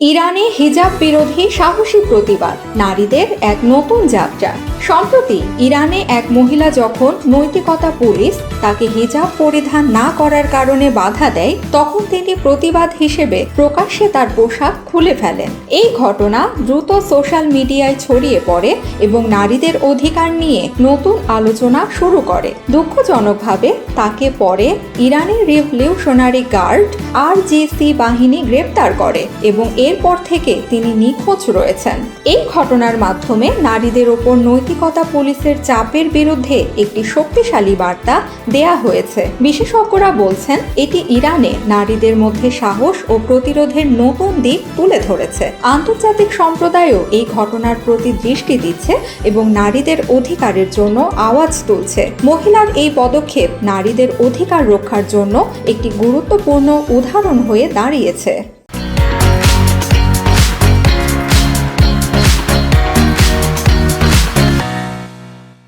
ইরানে হিজাব বিরোধী সাহসী প্রতিবাদ। নারীদের এক নতুন যাত্রা। সম্প্রতি ইরানে এক মহিলা যখন নৈতিকতা পুলিশ তাকে হিজাব পরিধান না করার কারণে বাধা দেয়, তখন তিনি প্রতিবাদ হিসেবে প্রকাশ্যে তার পোশাক খুলে ফেলেন। এই ঘটনা দ্রুত সোশ্যাল মিডিয়ায় ছড়িয়ে পড়ে এবং নারীদের অধিকার নিয়ে নতুন আলোচনা শুরু করে। দুঃখজনকভাবে তাকে পরে ইরানের রিভলিউশনারি গার্ড আর বাহিনী গ্রেপ্তার করে এবং এরপর থেকে তিনি নিখোঁজ রয়েছেন। এই ঘটনার মাধ্যমে নারীদের ওপর নৈতিকতা পুলিশের চাপের বিরুদ্ধে একটি শক্তিশালী বার্তা দেয়া হয়েছে। বিশেষজ্ঞরা বলছেন, এটি ইরানে নারীদের মধ্যে সাহস ও প্রতিরোধের নতুন দিক তুলে ধরেছে। আন্তর্জাতিক সম্প্রদায়ও এই ঘটনার প্রতি দৃষ্টি দিচ্ছে এবং নারীদের অধিকারের জন্য আওয়াজ তুলছে। মহিলার এই পদক্ষেপ নারীদের অধিকার রক্ষার জন্য একটি গুরুত্বপূর্ণ উদাহরণ হয়ে দাঁড়িয়েছে।